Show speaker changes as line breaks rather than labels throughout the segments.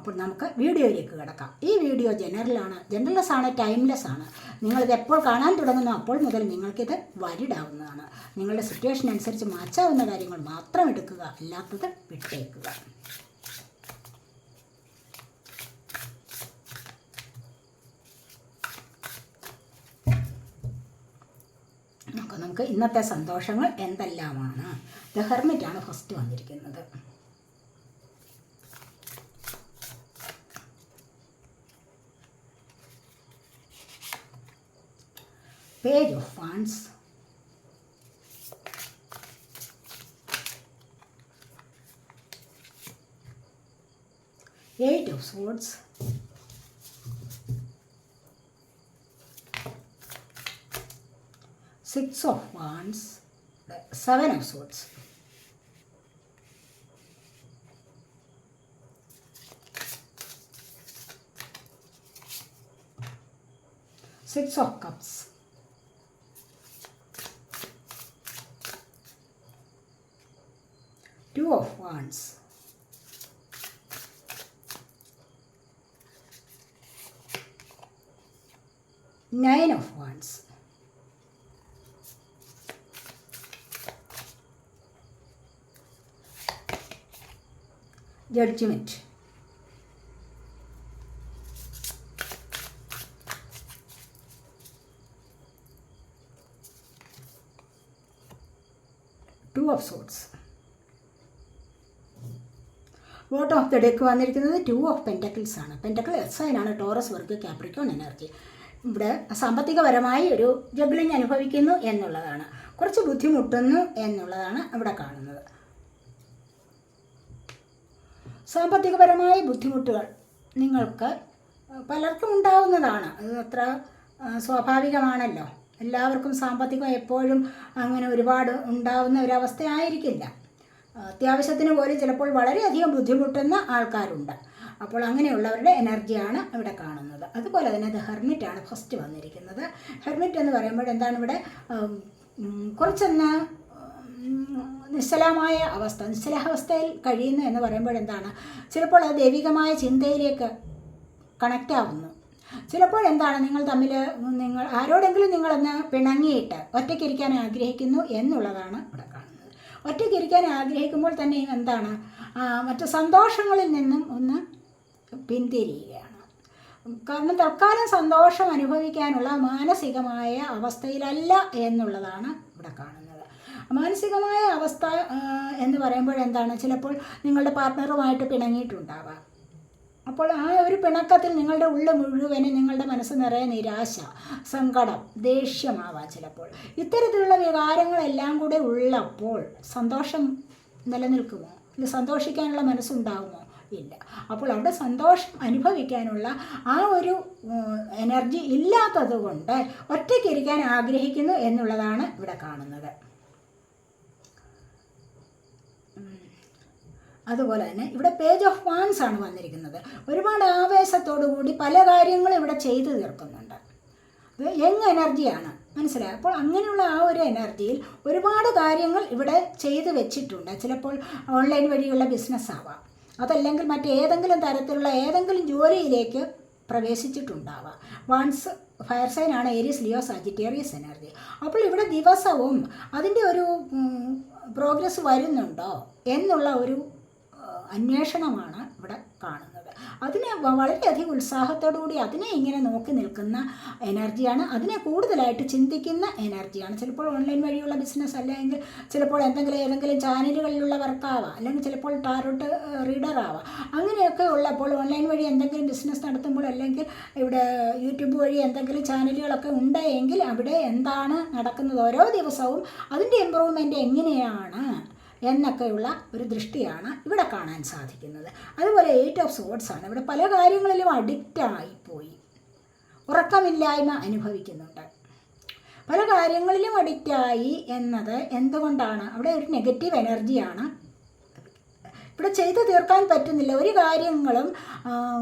അപ്പോൾ നമുക്ക് വീഡിയോയിലേക്ക് കിടക്കാം. ഈ വീഡിയോ ജനറലാണ് ജനറൽലെസ് ആണ് ടൈംലെസ് ആണ്. നിങ്ങളിത് എപ്പോൾ കാണാൻ തുടങ്ങുന്നു അപ്പോൾ മുതൽ നിങ്ങൾക്കിത് വാലിഡ് ആവുന്നതാണ് നിങ്ങളുടെ സിറ്റുവേഷൻ അനുസരിച്ച് മാറ്റാവുന്ന കാര്യങ്ങൾ മാത്രം എടുക്കുക അല്ലാത്തത് വിട്ടേക്കുക. നമുക്ക് ഇന്നത്തെ സന്തോഷങ്ങൾ എന്തെല്ലാമാണ്? ദ ഹെർമിറ്റാണ് ഫസ്റ്റ് വന്നിരിക്കുന്നത്. Page of wands eight of swords. Six of wands. Seven of swords. Six of cups two of wands. Nine of wands. Judgment. Two of swords bottom of the deck വന്നിരിക്കുന്നത് two of pentacles ആണ്. Pentacle എക്സൈനാണ് Taurus Virgo Capricorn energy ഇവിടെ സാമ്പത്തികപരമായി ഒരു juggling അനുഭവിക്കുന്നു എന്നുള്ളതാണ്. കുറച്ച് ബുദ്ധിമുട്ടുന്നു എന്നുള്ളതാണ് ഇവിടെ കാണുന്നത്. സാമ്പത്തികപരമായ ബുദ്ധിമുട്ടുകൾ നിങ്ങൾക്ക് പലർക്കും ഉണ്ടാകുന്നതാണ് അത് അത്ര സ്വാഭാവികമാണല്ലോ. എല്ലാവർക്കും സാമ്പത്തികം എപ്പോഴും അങ്ങനെ ഒരുപാട് ഉണ്ടാവുന്ന ഒരവസ്ഥയായിരിക്കില്ല. അത്യാവശ്യത്തിന് പോലും ചിലപ്പോൾ വളരെയധികം ബുദ്ധിമുട്ടുന്ന ആൾക്കാരുണ്ട്. അപ്പോൾ അങ്ങനെയുള്ളവരുടെ എനർജിയാണ് ഇവിടെ കാണുന്നത്. അതുപോലെ തന്നെ ദ ഹെർമിറ്റാണ് ഫസ്റ്റ് വന്നിരിക്കുന്നത്. ഹെർമിറ്റ് എന്ന് പറയുമ്പോൾ എന്താണ് ഇവിടെ? കുറച്ചൊന്ന് നിശ്ചലമായ അവസ്ഥ നിശ്ചലാവസ്ഥയിൽ കഴിയുന്നു എന്ന് പറയുമ്പോൾ എന്താണ്? ചിലപ്പോൾ അത് ദൈവികമായ ചിന്തയിലേക്ക് കണക്റ്റ് ആവുന്നു. ചിലപ്പോൾ എന്താണ്? നിങ്ങൾ തമ്മിൽ നിങ്ങൾ ആരോടെങ്കിലും നിങ്ങളൊന്ന് പിണങ്ങിയിട്ട് ഒറ്റയ്ക്കിരിക്കാൻ ആഗ്രഹിക്കുന്നു എന്നുള്ളതാണ് ഇവിടെ ഒറ്റയ്ക്കിരിക്കാൻ ആഗ്രഹിക്കുമ്പോൾ തന്നെ എന്താണ്? മറ്റു സന്തോഷങ്ങളിൽ നിന്നും ഒന്ന് പിന്തിരിയുകയാണ്. കാരണം തൽക്കാലം സന്തോഷം അനുഭവിക്കാനുള്ള മാനസികമായ അവസ്ഥയിലല്ല എന്നുള്ളതാണ് ഇവിടെ കാണുന്നത്. മാനസികമായ അവസ്ഥ എന്ന് പറയുമ്പോൾ എന്താണ്? ചിലപ്പോൾ നിങ്ങളുടെ പാർട്ട്ണറുമായിട്ട് പിണങ്ങിയിട്ടുണ്ടാവാം. അപ്പോൾ ആ ഒരു പിണക്കത്തിൽ നിങ്ങളുടെ ഉള്ളിൽ മുഴുവനെ നിങ്ങളുടെ മനസ്സ് നിറയെ നിരാശ സങ്കടം ദേഷ്യമാവാം ചിലപ്പോൾ. ഇത്തരത്തിലുള്ള വികാരങ്ങളെല്ലാം കൂടെ ഉള്ളപ്പോൾ സന്തോഷം നിലനിൽക്കുമോ? ഇത് സന്തോഷിക്കാനുള്ള മനസ്സുണ്ടാകുമോ ഇല്ല. അപ്പോൾ അവിടെ സന്തോഷം അനുഭവിക്കാനുള്ള ആ ഒരു എനർജി ഇല്ലാത്തത് കൊണ്ട് ഒറ്റയ്ക്കിരിക്കാൻ ആഗ്രഹിക്കുന്നു എന്നുള്ളതാണ് ഇവിടെ കാണുന്നത്. അതുപോലെ തന്നെ ഇവിടെ പേജ് ഓഫ് വാൻസ് ആണ് വന്നിരിക്കുന്നത്. ഒരുപാട് ആവേശത്തോടു കൂടി പല കാര്യങ്ങളും ഇവിടെ ചെയ്തു തീർക്കുന്നുണ്ട്. അത് യങ് എനർജിയാണ് മനസ്സിലായി? അപ്പോൾ അങ്ങനെയുള്ള ആ ഒരു എനർജിയിൽ ഒരുപാട് കാര്യങ്ങൾ ഇവിടെ ചെയ്തു വെച്ചിട്ടുണ്ട്. ചിലപ്പോൾ ഓൺലൈൻ വഴിയുള്ള ബിസിനസ് ആവാം. അതല്ലെങ്കിൽ മറ്റേതെങ്കിലും തരത്തിലുള്ള ഏതെങ്കിലും ജോലിയിലേക്ക് പ്രവേശിച്ചിട്ടുണ്ടാവാം. വാൻസ് ഫയർ സൈൻ ആണ് ഏരിയസ് ലിയോ സജിറ്റേറിയസ് എനർജി അപ്പോൾ ഇവിടെ ദിവസവും അതിന്റെ ഒരു പ്രോഗ്രസ് വരുന്നുണ്ടോ എന്നുള്ള ഒരു അന്വേഷണമാണ് ഇവിടെ കാണുന്നത്. അതിനെ വളരെയധികം ഉത്സാഹത്തോടുകൂടി അതിനെ ഇങ്ങനെ നോക്കി നിൽക്കുന്ന എനർജിയാണ്. അതിനെ കൂടുതലായിട്ട് ചിന്തിക്കുന്ന എനർജിയാണ്. ചിലപ്പോൾ ഓൺലൈൻ വഴിയുള്ള ബിസിനസ് അല്ലെങ്കിൽ ചിലപ്പോൾ എന്തെങ്കിലും ഏതെങ്കിലും ചാനലുകളിലുള്ള വർക്കാവാം അല്ലെങ്കിൽ ചിലപ്പോൾ ടാരോട്ട് റീഡർ ആവാം അങ്ങനെയൊക്കെ ഉള്ളപ്പോൾ ഓൺലൈൻ വഴി എന്തെങ്കിലും ബിസിനസ് നടത്തുമ്പോൾ അല്ലെങ്കിൽ ഇവിടെ യൂട്യൂബ് വഴി എന്തെങ്കിലും ചാനലുകളൊക്കെ ഉണ്ടെങ്കിൽ അവിടെ എന്താണ് നടക്കുന്നത്? ഓരോ ദിവസവും അതിന്റെ ഇമ്പ്രൂവ്മെന്റ് എങ്ങനെയാണ്? എന്നൊക്കെയുള്ള ഒരു ദൃഷ്ടിയാണ് ഇവിടെ കാണാൻ സാധിക്കുന്നത്. അതുപോലെ എയ്റ്റ് ഓഫ് സോഡ്സ് ആണ്. ഇവിടെ പല കാര്യങ്ങളിലും അഡിക്റ്റ് ആയിപ്പോയി. ഉറക്കമില്ലായ്മ അനുഭവിക്കുന്നുണ്ട്. പല കാര്യങ്ങളിലും അഡിക്റ്റായി എന്നത് എന്തുകൊണ്ടാണ്? അവിടെ ഒരു നെഗറ്റീവ് എനർജിയാണ് ഇവിടെ ചെയ്തു തീർക്കാൻ പറ്റുന്നില്ല. ഒരു കാര്യങ്ങളും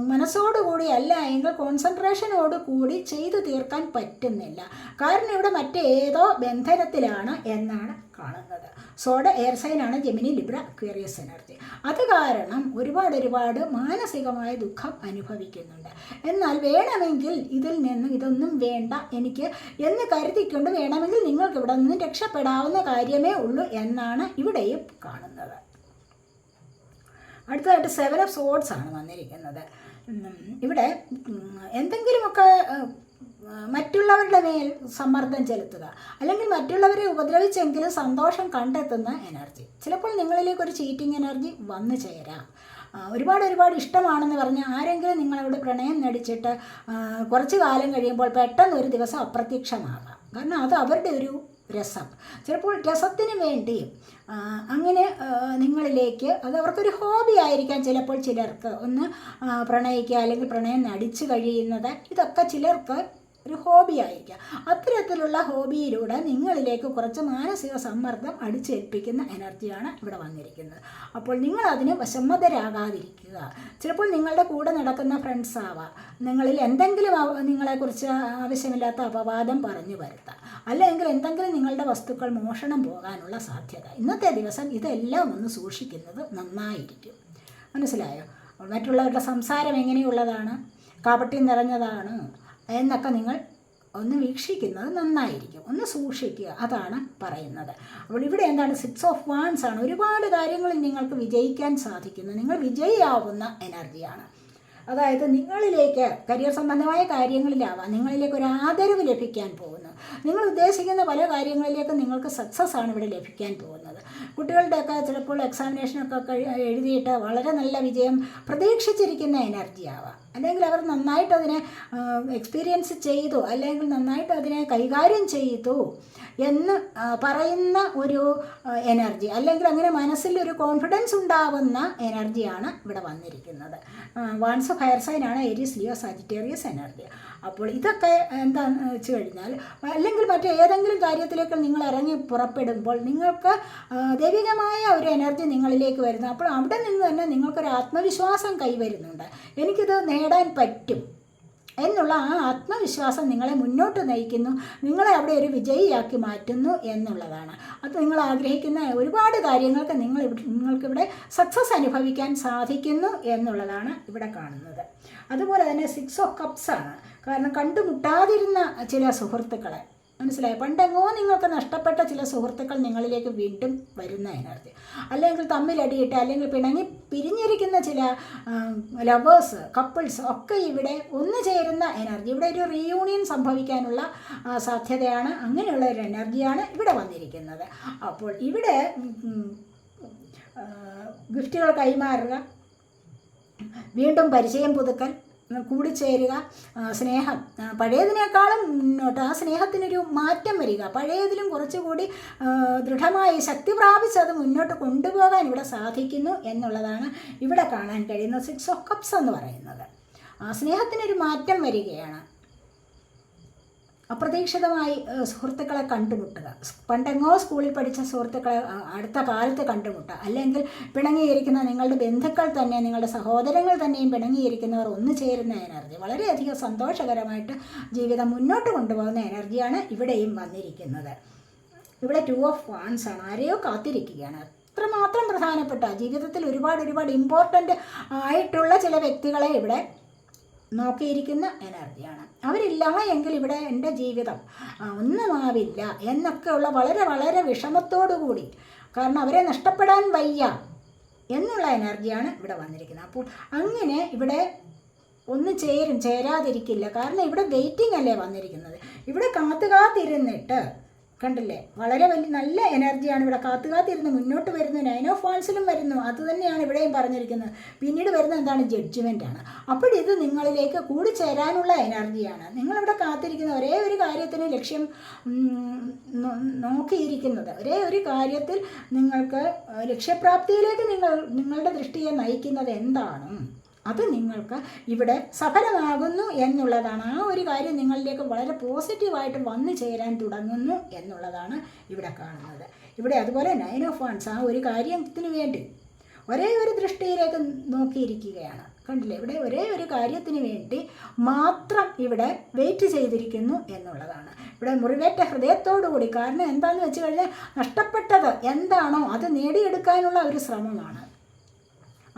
മനസ്സോടുകൂടി അല്ല എങ്കിൽ കോൺസെൻട്രേഷനോട് കൂടി ചെയ്തു തീർക്കാൻ പറ്റുന്നില്ല. കാരണം ഇവിടെ മറ്റേതോ ബന്ധനത്തിലാണ് എന്നാണ് കാണുന്നത്. സോഡ എയർ സൈനാണ് ജെമിനി ലിബ്ര അക്വേറിയസ് എനർജി അത് കാരണം ഒരുപാട് ഒരുപാട് മാനസികമായ ദുഃഖം അനുഭവിക്കുന്നുണ്ട്. എന്നാൽ വേണമെങ്കിൽ ഇതിൽ നിന്ന് ഇതൊന്നും വേണ്ട എനിക്ക് എന്ന് കരുതിക്കൊണ്ട് വേണമെങ്കിൽ നിങ്ങൾക്ക് ഇവിടെ നിന്ന് രക്ഷപ്പെടാവുന്ന കാര്യമേ ഉള്ളൂ എന്നാണ് ഇവിടെയും കാണുന്നത്. അടുത്തതായിട്ട് സെവൻ ഓഫ് സോഡ്സ് ആണ് വന്നിരിക്കുന്നത്. ഇവിടെ എന്തെങ്കിലുമൊക്കെ മറ്റുള്ളവരുടെ മേൽ സമ്മർദ്ദം ചെലുത്തുക. അല്ലെങ്കിൽ മറ്റുള്ളവരെ ഉപദ്രവിച്ചെങ്കിലും സന്തോഷം കണ്ടെത്തുന്ന എനർജി. ചിലപ്പോൾ നിങ്ങളിലേക്ക് ഒരു ചീറ്റിംഗ് എനർജി വന്നു ചേരാം. ഒരുപാട് ഒരുപാട് ഇഷ്ടമാണെന്ന് പറഞ്ഞ് ആരെങ്കിലും നിങ്ങളോട് പ്രണയം നടിച്ചിട്ട് കുറച്ച് കാലം കഴിയുമ്പോൾ പെട്ടെന്ന് ഒരു ദിവസം അപ്രത്യക്ഷമാകാം. കാരണം അത് അവരുടെ ഒരു രസം. ചിലപ്പോൾ രസത്തിന് വേണ്ടി അങ്ങനെ നിങ്ങളിലേക്ക് അത് അവർക്കൊരു ഹോബി ആയിരിക്കാം ചിലപ്പോൾ ചിലർക്ക്. ഒന്ന് പ്രണയിക്കുക അല്ലെങ്കിൽ പ്രണയം നടിച്ചു കഴിയുന്നത്. ഇതൊക്കെ ചിലർക്ക് ഒരു ഹോബി ആയിരിക്കാം. അത്തരത്തിലുള്ള ഹോബിയിലൂടെ നിങ്ങളിലേക്ക് കുറച്ച് മാനസിക സമ്മർദ്ദം അടിച്ചേൽപ്പിക്കുന്ന എനർജിയാണ് ഇവിടെ വന്നിരിക്കുന്നത്. അപ്പോൾ നിങ്ങൾ അതിന് വിഷമതരാകാതിരിക്കുക ചിലപ്പോൾ നിങ്ങളുടെ കൂടെ നടക്കുന്ന ഫ്രണ്ട്സ് ആവാം. നിങ്ങളിൽ എന്തെങ്കിലും നിങ്ങളെക്കുറിച്ച് ആവശ്യമില്ലാത്ത അപവാദം പറഞ്ഞു വരുത്താം. അല്ലെങ്കിൽ എന്തെങ്കിലും നിങ്ങളുടെ വസ്തുക്കൾ മോഷണം പോകാനുള്ള സാധ്യത. ഇന്നത്തെ ദിവസം ഇതെല്ലാം ഒന്ന് സൂക്ഷിക്കുന്നത് നന്നായിരിക്കും. മനസ്സിലായോ? മറ്റുള്ളവരുടെ സംസാരം എങ്ങനെയുള്ളതാണ്? കാപട്യം നിറഞ്ഞതാണ്. എന്നൊക്കെ നിങ്ങൾ ഒന്ന് വീക്ഷിക്കുന്നത് നന്നായിരിക്കും. ഒന്ന് സൂക്ഷിക്കുക. അതാണ് പറയുന്നത്. അപ്പോൾ ഇവിടെ എന്താണ്? സിക്സ് ഓഫ് വാൻസ് ആണ്. ഒരുപാട് കാര്യങ്ങളിൽ നിങ്ങൾക്ക് വിജയിക്കാൻ സാധിക്കുന്നു. നിങ്ങൾ വിജയിയാവുന്ന എനർജിയാണ് അതായത് നിങ്ങളിലേക്ക് കരിയർ സംബന്ധമായ കാര്യങ്ങളിലാവാം. നിങ്ങളിലേക്ക് ഒരു ആദരവ് ലഭിക്കാൻ പോകുന്നു. നിങ്ങൾ ഉദ്ദേശിക്കുന്ന പല കാര്യങ്ങളിലേക്ക് നിങ്ങൾക്ക് സക്സസ് ആണ് ഇവിടെ ലഭിക്കാൻ പോകുന്നത്. കുട്ടികളുടെയൊക്കെ ചിലപ്പോൾ എക്സാമിനേഷനൊക്കെ എഴുതിയിട്ട് വളരെ നല്ല വിജയം പ്രതീക്ഷിച്ചിരിക്കുന്ന എനർജിയാവാം അല്ലെങ്കിൽ അവർ നന്നായിട്ട് അതിനെ എക്സ്പീരിയൻസ് ചെയ്തു അല്ലെങ്കിൽ നന്നായിട്ട് അതിനെ കൈകാര്യം ചെയ്തു എന്ന് പറയുന്ന ഒരു എനർജി അല്ലെങ്കിൽ അങ്ങനെ മനസ്സിൽ ഒരു കോൺഫിഡൻസ് ഉണ്ടാവുന്ന എനർജിയാണ് ഇവിടെ വന്നിരിക്കുന്നത്. വാൺസ് ഓഫ് ഹയർ സൈനാണ് ഏരിയസ് ലിയോ സജിറ്റേറിയസ് എനർജി അപ്പോൾ ഇതൊക്കെ എന്താണെന്ന് വെച്ച് കഴിഞ്ഞാൽ അല്ലെങ്കിൽ മറ്റേതെങ്കിലും കാര്യത്തിലേക്ക് നിങ്ങൾ ഇറങ്ങി പുറപ്പെടുമ്പോൾ നിങ്ങൾക്ക് ദൈവികമായ ഒരു എനർജി നിങ്ങളിലേക്ക് വരുന്നു. അപ്പോൾ അവിടെ നിന്ന് തന്നെ നിങ്ങൾക്കൊരു ആത്മവിശ്വാസം കൈവരുന്നുണ്ട്. എനിക്കിത് നേടാൻ പറ്റും എന്നുള്ള ആ ആത്മവിശ്വാസം നിങ്ങളെ മുന്നോട്ട് നയിക്കുന്നു. നിങ്ങളെ അവിടെ ഒരു വിജയിയാക്കി മാറ്റുന്നു എന്നുള്ളതാണ്. അത് നിങ്ങൾ ആഗ്രഹിക്കുന്ന ഒരുപാട് കാര്യങ്ങൾക്ക് നിങ്ങൾ നിങ്ങൾക്കിവിടെ സക്സസ് അനുഭവിക്കാൻ സാധിക്കുന്നു എന്നുള്ളതാണ് ഇവിടെ കാണുന്നത്. അതുപോലെ തന്നെ സിക്സ് ഓഫ് കപ്സ് ആണ്. കാരണം കണ്ടുമുട്ടാതിരുന്ന ചില സുഹൃത്തുക്കളെ മനസ്സിലായി? പണ്ടെങ്ങോ നിങ്ങൾക്ക് നഷ്ടപ്പെട്ട ചില സുഹൃത്തുക്കൾ നിങ്ങളിലേക്ക് വീണ്ടും വരുന്ന എനർജി. അല്ലെങ്കിൽ തമ്മിലടിയിട്ട് അല്ലെങ്കിൽ പിണങ്ങി പിരിഞ്ഞിരിക്കുന്ന ചില ലവേഴ്സ് കപ്പിൾസ് ഒക്കെ ഇവിടെ ഒന്നു ചേരുന്ന എനർജി. ഇവിടെ ഒരു റീയൂണിയൻ സംഭവിക്കാനുള്ള സാധ്യതയാണ്. അങ്ങനെയുള്ള ഒരു എനർജിയാണ് ഇവിടെ വന്നിരിക്കുന്നത്. അപ്പോൾ ഇവിടെ ഗിഫ്റ്റുകൾ കൈമാറുക വീണ്ടും പരിചയം പുതുക്കൽ കൂടിച്ചേരുക. ചേരുക സ്നേഹം. പഴയതിനേക്കാളും മുന്നോട്ട് ആ സ്നേഹത്തിനൊരു മാറ്റം വരിക. പഴയതിലും കുറച്ചുകൂടി ദൃഢമായി ശക്തി പ്രാപിച്ച് അത് മുന്നോട്ട് കൊണ്ടുപോകാൻ ഇവിടെ സാധിക്കുന്നു എന്നുള്ളതാണ് ഇവിടെ കാണാൻ കഴിയുന്ന സിക്സ് ഓഫ് കപ്സ് എന്ന് പറയുന്നത്. സ്നേഹത്തിനൊരു മാറ്റം വരികയാണ്. അപ്രതീക്ഷിതമായി സുഹൃത്തുക്കളെ കണ്ടുമുട്ടുക. പണ്ടെങ്ങോ സ്കൂളിൽ പഠിച്ച സുഹൃത്തുക്കളെ അടുത്ത കാലത്ത് കണ്ടുമുട്ടുക. അല്ലെങ്കിൽ പിണങ്ങിയിരിക്കുന്ന നിങ്ങളുടെ ബന്ധുക്കൾ തന്നെ നിങ്ങളുടെ സഹോദരങ്ങൾ തന്നെയും പിണങ്ങിയിരിക്കുന്നവർ ഒന്നു ചേരുന്ന എനർജി. വളരെയധികം സന്തോഷകരമായിട്ട് ജീവിതം മുന്നോട്ട് കൊണ്ടുപോകുന്ന എനർജിയാണ് ഇവിടെയും വന്നിരിക്കുന്നത്. ഇവിടെ ടു ഓഫ് വാൻസ് ആണ്. ആരെയോ കാത്തിരിക്കുകയാണ്. അത്രമാത്രം പ്രധാനപ്പെട്ട ജീവിതത്തിൽ ഒരുപാട് ഒരുപാട് ഇമ്പോർട്ടന്റ് ആയിട്ടുള്ള ചില വ്യക്തികളെ ഇവിടെ നോക്കിയിരിക്കുന്ന എനർജിയാണ്. അവരില്ല എങ്കിൽ ഇവിടെ എന്റെ ജീവിതം ഒന്നുമാവില്ല എന്നൊക്കെയുള്ള വളരെ വളരെ വിഷമത്തോടു കൂടി. കാരണം അവരെ നഷ്ടപ്പെടാൻ വയ്യ എന്നുള്ള എനർജിയാണ് ഇവിടെ വന്നിരിക്കുന്നത്. അപ്പോൾ അങ്ങനെ ഇവിടെ ഒന്ന് ചേരും ചേരാതിരിക്കില്ല. കാരണം ഇവിടെ വെയിറ്റിംഗ് അല്ലേ വന്നിരിക്കുന്നത്. ഇവിടെ കാത്തു കാത്തിരുന്നിട്ട് കണ്ടില്ലേ? വളരെ വലിയ നല്ല എനർജിയാണ് ഇവിടെ കാത്തു കാത്തിരുന്ന് മുന്നോട്ട് വരുന്നു. നൈൻ ഓഫ് വാൻസിലും വരുന്നു. അത് തന്നെയാണ് ഇവിടെയും പറഞ്ഞിരിക്കുന്നത്. പിന്നീട് വരുന്ന എന്താണ്? ജഡ്ജ്മെന്റ് ആണ്. അപ്പോൾ ഇത് നിങ്ങളിലേക്ക് കൂടിച്ചേരാനുള്ള എനർജിയാണ്. നിങ്ങളിവിടെ കാത്തിരിക്കുന്ന ഒരേ ഒരു കാര്യത്തിന് ലക്ഷ്യം നോക്കിയിരിക്കുന്നത്. ഒരേ ഒരു കാര്യത്തിൽ നിങ്ങൾക്ക് ലക്ഷ്യപ്രാപ്തിയിലേക്ക് നിങ്ങൾ നിങ്ങളുടെ ദൃഷ്ടിയെ നയിക്കുന്നത് എന്താണ്? അത് നിങ്ങൾക്ക് ഇവിടെ സഫലമാകുന്നു എന്നുള്ളതാണ്. ആ ഒരു കാര്യം നിങ്ങളിലേക്ക് വളരെ പോസിറ്റീവായിട്ട് വന്നു ചേരാൻ തുടങ്ങുന്നു എന്നുള്ളതാണ് ഇവിടെ കാണുന്നത്. ഇവിടെ അതുപോലെ നയൻ ഓഫ് വൺസ് ആ ഒരു കാര്യത്തിന് വേണ്ടി ഒരേ ഒരു ദൃഷ്ടിയിലേക്ക് നോക്കിയിരിക്കുകയാണ്. കണ്ടില്ലേ? ഇവിടെ ഒരേ ഒരു കാര്യത്തിന് വേണ്ടി മാത്രം ഇവിടെ വെയിറ്റ് ചെയ്തിരിക്കുന്നു എന്നുള്ളതാണ്. ഇവിടെ മുറിവേറ്റ ഹൃദയത്തോടുകൂടി കാരണം എന്താണെന്ന് വെച്ച് കഴിഞ്ഞാൽ നഷ്ടപ്പെട്ടത് എന്താണോ അത് നേടിയെടുക്കാനുള്ള ഒരു ശ്രമമാണ്.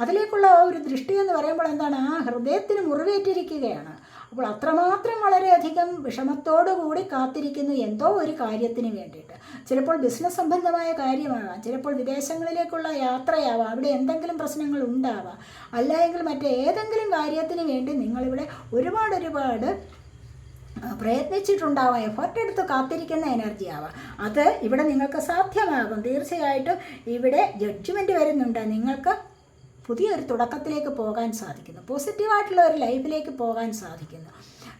അതിലേക്കുള്ള ഒരു ദൃഷ്ടി എന്ന് പറയുമ്പോൾ എന്താണ്? ആ ഹൃദയത്തിന് മുറിവേറ്റിരിക്കുകയാണ്. അപ്പോൾ അത്രമാത്രം വളരെയധികം വിഷമത്തോടു കൂടി കാത്തിരിക്കുന്നു എന്തോ ഒരു കാര്യത്തിന് വേണ്ടിയിട്ട്. ചിലപ്പോൾ ബിസിനസ് സംബന്ധമായ കാര്യമാവാം. ചിലപ്പോൾ വിദേശങ്ങളിലേക്കുള്ള യാത്രയാവാം. അവിടെ എന്തെങ്കിലും പ്രശ്നങ്ങൾ ഉണ്ടാവാം. അല്ലെങ്കിൽ മറ്റേ മറ്റേതെങ്കിലും കാര്യത്തിന് വേണ്ടി നിങ്ങളിവിടെ ഒരുപാട് ഒരുപാട് പ്രയത്നിച്ചിട്ടുണ്ടാവാം. എഫർട്ട് എടുത്ത് കാത്തിരിക്കുന്ന എനർജി ആവാം. അത് ഇവിടെ നിങ്ങൾക്ക് സാധ്യമാകും. തീർച്ചയായിട്ടും ഇവിടെ ജഡ്ജ്മെന്റ് വരുന്നുണ്ട്. നിങ്ങൾക്ക് പുതിയൊരു തുടക്കത്തിലേക്ക് പോകാൻ സാധിക്കുന്നു. പോസിറ്റീവായിട്ടുള്ള ഒരു ലൈഫിലേക്ക് പോകാൻ സാധിക്കുന്നു.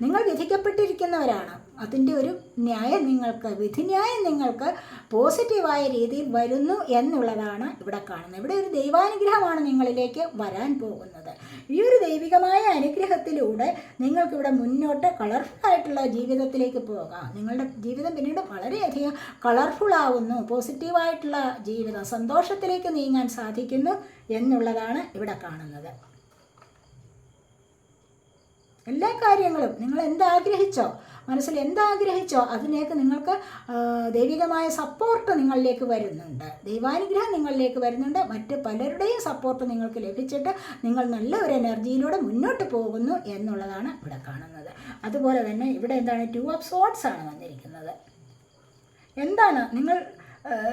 നിങ്ങൾ വിധിക്കപ്പെട്ടിരിക്കുന്നവരാണ്. അതിന്റെ ഒരു ന്യായം നിങ്ങൾക്ക് വിധിന്യായം നിങ്ങൾക്ക് പോസിറ്റീവായ രീതിയിൽ വരുന്നു എന്നുള്ളതാണ് ഇവിടെ കാണുന്നത്. ഇവിടെ ഒരു ദൈവാനുഗ്രഹമാണ് നിങ്ങളിലേക്ക് വരാൻ പോകുന്നത്. ഈ ഒരു ദൈവികമായ അനുഗ്രഹത്തിലൂടെ നിങ്ങൾക്കിവിടെ മുന്നോട്ട് കളർഫുൾ ആയിട്ടുള്ള ജീവിതത്തിലേക്ക് പോകാം. നിങ്ങളുടെ ജീവിതം പിന്നീട് വളരെയധികം കളർഫുൾ ആവുന്നു. പോസിറ്റീവായിട്ടുള്ള ജീവിതം സന്തോഷത്തിലേക്ക് നീങ്ങാൻ സാധിക്കുന്നു എന്നുള്ളതാണ് ഇവിടെ കാണുന്നത്. എല്ലാ കാര്യങ്ങളും നിങ്ങൾ എന്താഗ്രഹിച്ചോ മനസ്സിൽ എന്താഗ്രഹിച്ചോ അതിലേക്ക് നിങ്ങൾക്ക് ദൈവികമായ സപ്പോർട്ട് നിങ്ങളിലേക്ക് വരുന്നുണ്ട്. ദൈവാനുഗ്രഹം നിങ്ങളിലേക്ക് വരുന്നുണ്ട്. മറ്റ് പലരുടെയും സപ്പോർട്ട് നിങ്ങൾക്ക് ലഭിച്ചിട്ട് നിങ്ങൾ നല്ല ഒരു എനർജിയിലൂടെ മുന്നോട്ട് പോകുന്നു എന്നുള്ളതാണ് ഇവിടെ കാണുന്നത്. അതുപോലെ തന്നെ ഇവിടെ എന്താണ് ടു ഓഫ് സോട്ട്സ് ആണ് വന്നിരിക്കുന്നത്. എന്താണ്? നിങ്ങൾ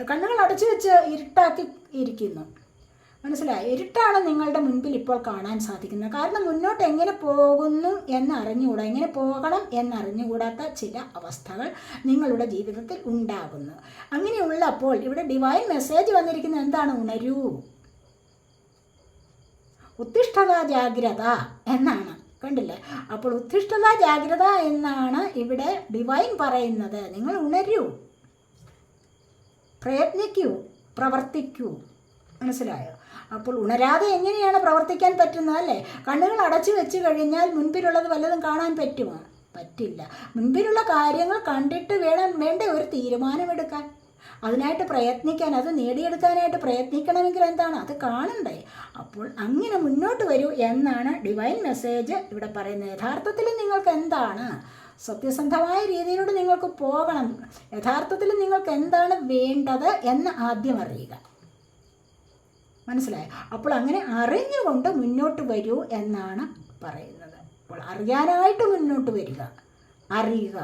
കണ്ണുകൾ അടച്ചു വെച്ച് ഇരുട്ടാക്കി ഇരിക്കുന്നു. മനസ്സിലായി? ഇരുട്ടാണ് നിങ്ങളുടെ മുൻപിൽ ഇപ്പോൾ കാണാൻ സാധിക്കുന്നത്. കാരണം മുന്നോട്ട് എങ്ങനെ പോകുന്നു എന്നറിഞ്ഞുകൂടാ എങ്ങനെ പോകണം എന്നറിഞ്ഞുകൂടാത്ത ചില അവസ്ഥകൾ നിങ്ങളുടെ ജീവിതത്തിൽ ഉണ്ടാകുന്നു. അങ്ങനെയുള്ളപ്പോൾ ഇവിടെ ഡിവൈൻ മെസ്സേജ് വന്നിരിക്കുന്നത് എന്താണ്? ഉണരൂ. ഉത്തിഷ്ഠത ജാഗ്രത എന്നാണ്. കണ്ടില്ലേ? അപ്പോൾ ഉത്തിഷ്ഠത ജാഗ്രത എന്നാണ് ഇവിടെ ഡിവൈൻ പറയുന്നത്. നിങ്ങൾ ഉണരൂ. പ്രയത്നിക്കൂ പ്രവർത്തിക്കൂ. മനസ്സിലായോ? അപ്പോൾ ഉണരാതെ എങ്ങനെയാണ് പ്രവർത്തിക്കാൻ പറ്റുന്നത് അല്ലേ? കണ്ണുകൾ അടച്ചു വെച്ച് കഴിഞ്ഞാൽ മുൻപിലുള്ളത് വല്ലതും കാണാൻ പറ്റുമോ? പറ്റില്ല. മുൻപിലുള്ള കാര്യങ്ങൾ കണ്ടിട്ട് വേണം വേണ്ട ഒരു തീരുമാനമെടുക്കാൻ? അതിനായിട്ട് പ്രയത്നിക്കാൻ അത് നേടിയെടുക്കാനായിട്ട് പ്രയത്നിക്കണമെങ്കിൽ എന്താണ്? അത് കാണണ്ടേ. അപ്പോൾ അങ്ങനെ മുന്നോട്ട് വരൂ എന്നാണ് ഡിവൈൻ മെസ്സേജ് ഇവിടെ പറയുന്നത്. യഥാർത്ഥത്തിൽ നിങ്ങൾക്ക് എന്താണ്? സത്യസന്ധമായ രീതിയിലൂടെ നിങ്ങൾക്ക് പോകണം. യഥാർത്ഥത്തിൽ നിങ്ങൾക്ക് എന്താണ് വേണ്ടത് എന്ന് ആദ്യം അറിയുക. മനസ്സിലായോ? അപ്പോൾ അങ്ങനെ അറിഞ്ഞുകൊണ്ട് മുന്നോട്ട് വരൂ എന്നാണ് പറയുന്നത്. അപ്പോൾ അറിയാനായിട്ട് മുന്നോട്ട് വരിക. അറിയുക.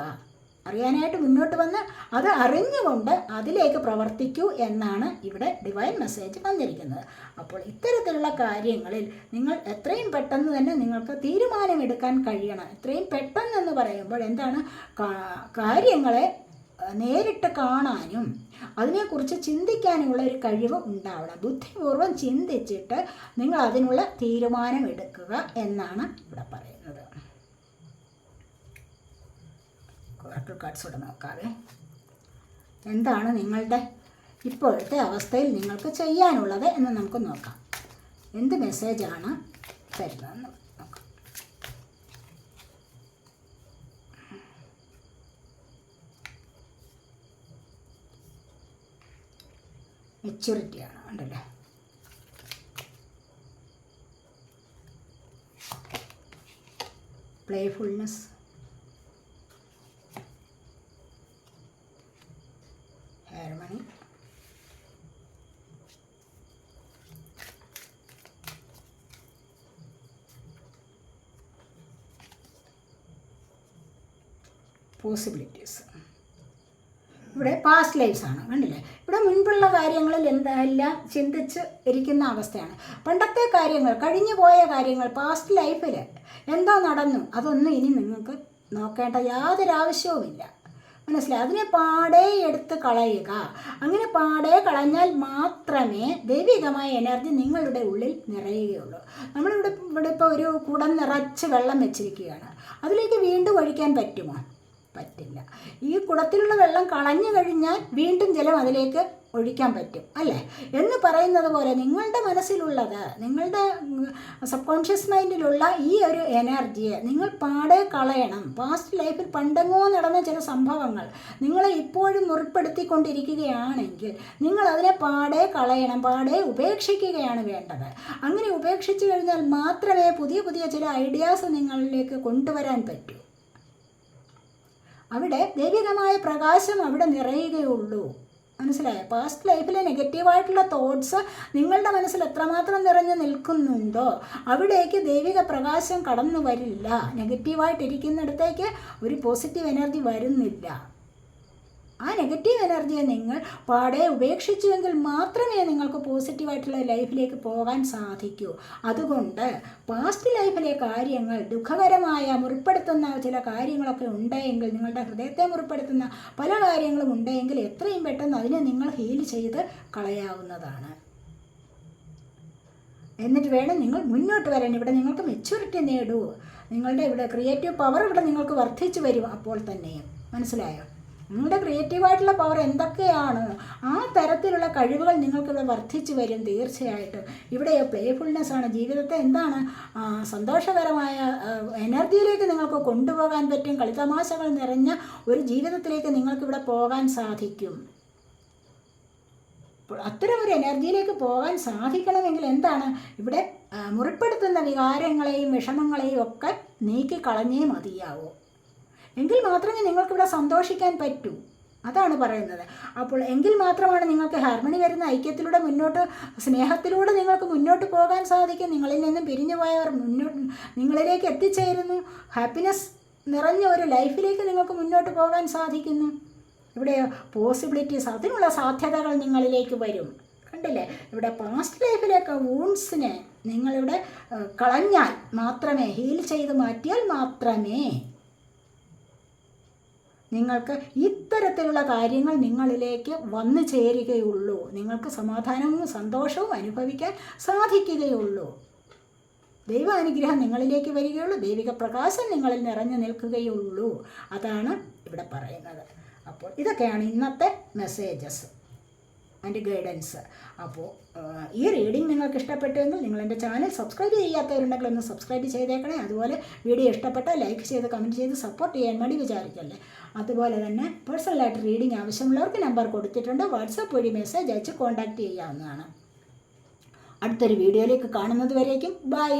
അറിയാനായിട്ട് മുന്നോട്ട് വന്ന് അത് അറിഞ്ഞുകൊണ്ട് അതിലേക്ക് പ്രവർത്തിക്കൂ എന്നാണ് ഇവിടെ ഡിവൈൻ മെസ്സേജ് വന്നിരിക്കുന്നത് അപ്പോൾ ഇത്തരത്തിലുള്ള കാര്യങ്ങളിൽ നിങ്ങൾ എത്രയും പെട്ടെന്ന് തന്നെ നിങ്ങൾക്ക് തീരുമാനമെടുക്കാൻ കഴിയണം. എത്രയും പെട്ടെന്ന് എന്ന് പറയുമ്പോൾ എന്താണ്? കാര്യങ്ങളെ നേരിട്ട് കാണാനും അതിനെക്കുറിച്ച് ചിന്തിക്കാനുമുള്ള ഒരു കഴിവ് ഉണ്ടാവണം. ബുദ്ധിപൂർവം ചിന്തിച്ചിട്ട് നിങ്ങൾ അതിനുള്ള തീരുമാനം എടുക്കുക എന്നാണ് ഇവിടെ പറയുന്നത്. ഇവിടെ നോക്കാവേ. എന്താണ് നിങ്ങളുടെ ഇപ്പോഴത്തെ അവസ്ഥയിൽ നിങ്ങൾക്ക് ചെയ്യാനുള്ളത് എന്ന് നമുക്ക് നോക്കാം. എന്ത് മെസ്സേജാണ് തരുന്നതെന്ന് നോക്കാം മെച്യൂരിറ്റിയാണ് ഉണ്ടല്ലോ പ്ലേഫുൾനെസ് ഹാർമണി പോസിബിലിറ്റീസ് ഇവിടെ പാസ്റ്റ് ലൈഫ്സ് ആണ് കണ്ടില്ലേ? മുൻപുള്ള കാര്യങ്ങളിൽ എന്തെല്ലാം ചിന്തിച്ച് ഇരിക്കുന്ന അവസ്ഥയാണ്. പണ്ടത്തെ കാര്യങ്ങൾ കഴിഞ്ഞു പോയ കാര്യങ്ങൾ പാസ്റ്റ് ലൈഫിൽ എന്തോ നടന്നു അതൊന്നും ഇനി നിങ്ങൾക്ക് നോക്കേണ്ട യാതൊരു ആവശ്യവുമില്ല. മനസ്സിലായി? അതിനെ പാടെ എടുത്ത് കളയുക. അങ്ങനെ പാടെ കളഞ്ഞാൽ മാത്രമേ ദൈവികമായ എനർജി നിങ്ങളുടെ ഉള്ളിൽ നിറയുകയുള്ളൂ. നമ്മളിവിടെ ഇവിടെ ഇപ്പോൾ ഒരു കുടം നിറച്ച് വെള്ളം വെച്ചിരിക്കുകയാണ്. അതിലേക്ക് വീണ്ടും ഒഴിക്കാൻ പറ്റുമോ? പറ്റില്ല. ഈ കുടത്തിലുള്ള വെള്ളം കളഞ്ഞു കഴിഞ്ഞാൽ വീണ്ടും ജലം അതിലേക്ക് ഒഴിക്കാൻ പറ്റും അല്ലേ? എന്ന് പറയുന്നത് പോലെ നിങ്ങളുടെ മനസ്സിലുള്ളത് നിങ്ങളുടെ സബ് കോൺഷ്യസ് മൈൻഡിലുള്ള ഈ ഒരു എനർജിയെ നിങ്ങൾ പാടെ കളയണം. പാസ്റ്റ് ലൈഫിൽ പണ്ടെങ്ങോ നടന്ന ചില സംഭവങ്ങൾ നിങ്ങളെ ഇപ്പോഴും മുറിപ്പെടുത്തിക്കൊണ്ടിരിക്കുകയാണെങ്കിൽ നിങ്ങൾ അതിനെ പാടെ കളയണം പാടെ ഉപേക്ഷിക്കുകയാണ് വേണ്ടത്. അങ്ങനെ ഉപേക്ഷിച്ചു കഴിഞ്ഞാൽ മാത്രമേ പുതിയ പുതിയ ചില ഐഡിയാസ് നിങ്ങളിലേക്ക് കൊണ്ടുവരാൻ പറ്റൂ. അവിടെ ദൈവികമായ പ്രകാശം അവിടെ നിറയുകയുള്ളൂ. മനസ്സിലായോ? പാസ്റ്റ് ലൈഫിലെ നെഗറ്റീവായിട്ടുള്ള തോട്ട്സ് നിങ്ങളുടെ മനസ്സിൽ എത്രമാത്രം നിറഞ്ഞു നിൽക്കുന്നുണ്ടോ അവിടേക്ക് ദൈവിക പ്രകാശം കടന്നു വരില്ല നെഗറ്റീവായിട്ടിരിക്കുന്നിടത്തേക്ക് ഒരു പോസിറ്റീവ് എനർജി വരുന്നില്ല. ആ നെഗറ്റീവ് എനർജിയെ നിങ്ങൾ പാടെ ഉപേക്ഷിച്ചുവെങ്കിൽ മാത്രമേ നിങ്ങൾക്ക് പോസിറ്റീവായിട്ടുള്ള ലൈഫിലേക്ക് പോകാൻ സാധിക്കൂ. അതുകൊണ്ട് പാസ്റ്റ് ലൈഫിലെ കാര്യങ്ങൾ ദുഃഖകരമായ മുറിപ്പെടുത്തുന്ന ചില കാര്യങ്ങളൊക്കെ ഉണ്ടെങ്കിൽ നിങ്ങളുടെ ഹൃദയത്തെ മുറിപ്പെടുത്തുന്ന പല കാര്യങ്ങളും ഉണ്ടെങ്കിൽ എത്രയും പെട്ടെന്ന് അതിനെ നിങ്ങൾ ഹീൽ ചെയ്ത് കളയാവുന്നതാണ്. എന്നിട്ട് വേണം നിങ്ങൾ മുന്നോട്ട് വരാൻ. ഇവിടെ നിങ്ങൾക്ക് മെച്യൂരിറ്റി നേടൂ. നിങ്ങളുടെ ഇവിടെ ക്രിയേറ്റീവ് പവർ ഇവിടെ നിങ്ങൾക്ക് വർദ്ധിച്ചു വരും. അപ്പോൾ തന്നെയും. മനസ്സിലായോ? നിങ്ങളുടെ ക്രിയേറ്റീവായിട്ടുള്ള പവർ എന്തൊക്കെയാണ്? ആ തരത്തിലുള്ള കഴിവുകൾ നിങ്ങൾക്കിവിടെ വർദ്ധിച്ചു വരും തീർച്ചയായിട്ടും. ഇവിടെ പ്ലേഫുൾനെസ് ആണ്. ജീവിതത്തെ എന്താണ് സന്തോഷകരമായ എനർജിയിലേക്ക് നിങ്ങൾക്ക് കൊണ്ടുപോകാൻ പറ്റും. കളിതമാശകൾ നിറഞ്ഞ ഒരു ജീവിതത്തിലേക്ക് നിങ്ങൾക്കിവിടെ പോകാൻ സാധിക്കും. അത്തരം ഒരു എനർജിയിലേക്ക് പോകാൻ സാധിക്കണമെങ്കിൽ എന്താണ്? ഇവിടെ മുറിപ്പെടുത്തുന്ന വികാരങ്ങളെയും വിഷമങ്ങളെയും ഒക്കെ നീക്കിക്കളഞ്ഞേ മതിയാവൂ. എങ്കിൽ മാത്രമേ നിങ്ങൾക്ക് നിങ്ങൾക്കിവിടെ സന്തോഷിക്കാൻ പറ്റൂ. അതാണ് പറയുന്നത്. അപ്പോൾ എങ്കിൽ മാത്രമാണ് നിങ്ങൾക്ക് ഹാർമണി വരുന്ന ഐക്യത്തിലൂടെ മുന്നോട്ട് സ്നേഹത്തിലൂടെ നിങ്ങൾക്ക് മുന്നോട്ട് പോകാൻ സാധിക്കും. നിങ്ങളിൽ നിന്നും പിരിഞ്ഞു പോയവർ മുന്നോട്ട് നിങ്ങളിലേക്ക് എത്തിച്ചേരുന്നു. ഹാപ്പിനെസ് നിറഞ്ഞ ഒരു ലൈഫിലേക്ക് നിങ്ങൾക്ക് മുന്നോട്ട് പോകാൻ സാധിക്കുന്നു. ഇവിടെ പോസിബിലിറ്റീസ് അതിനുള്ള സാധ്യതകൾ നിങ്ങളിലേക്ക് വരും. കണ്ടില്ലേ? ഇവിടെ പാസ്റ്റ് ലൈഫിലേക്ക് വൂൺസിനെ നിങ്ങളിവിടെ കളഞ്ഞാൽ മാത്രമേ ഹീൽ ചെയ്ത് മാറ്റിയാൽ മാത്രമേ നിങ്ങൾക്ക് ഇത്തരത്തിലുള്ള കാര്യങ്ങൾ നിങ്ങളിലേക്ക് വന്നു ചേരുകയുള്ളൂ. നിങ്ങൾക്ക് സമാധാനവും സന്തോഷവും അനുഭവിക്കാൻ സാധിക്കുകയുള്ളൂ. ദൈവ അനുഗ്രഹം നിങ്ങളിലേക്ക് വരികയുള്ളൂ. ദൈവിക പ്രകാശം നിങ്ങളിൽ നിറഞ്ഞു നിൽക്കുകയുള്ളൂ. അതാണ് ഇവിടെ പറയുന്നത്. അപ്പോൾ ഇതൊക്കെയാണ് ഇന്നത്തെ മെസ്സേജസ് ആൻഡ് ഗൈഡൻസ് അപ്പോൾ ഈ റീഡിംഗ് നിങ്ങൾക്ക് ഇഷ്ടപ്പെട്ടുവെങ്കിൽ നിങ്ങൾ എന്റെ ചാനൽ സബ്സ്ക്രൈബ് ചെയ്യാത്തവരുണ്ടെങ്കിൽ ഒന്ന് സബ്സ്ക്രൈബ് ചെയ്തേക്കണേ. അതുപോലെ വീഡിയോ ഇഷ്ടപ്പെട്ടാൽ ലൈക്ക് ചെയ്ത് കമന്റ് ചെയ്ത് സപ്പോർട്ട് ചെയ്യാൻ വേണ്ടി വിചാരിക്കല്ലേ. അതുപോലെ തന്നെ പേഴ്സണലായിട്ട് റീഡിംഗ് ആവശ്യമുള്ളവർക്ക് നമ്പർ കൊടുത്തിട്ടുണ്ട്. വാട്സപ്പ് വഴി മെസ്സേജ് അയച്ച് കോൺടാക്റ്റ് ചെയ്യാവുന്നതാണ്. അടുത്തൊരു വീഡിയോയിലേക്ക് കാണുന്നത് വരേക്കും. ബൈ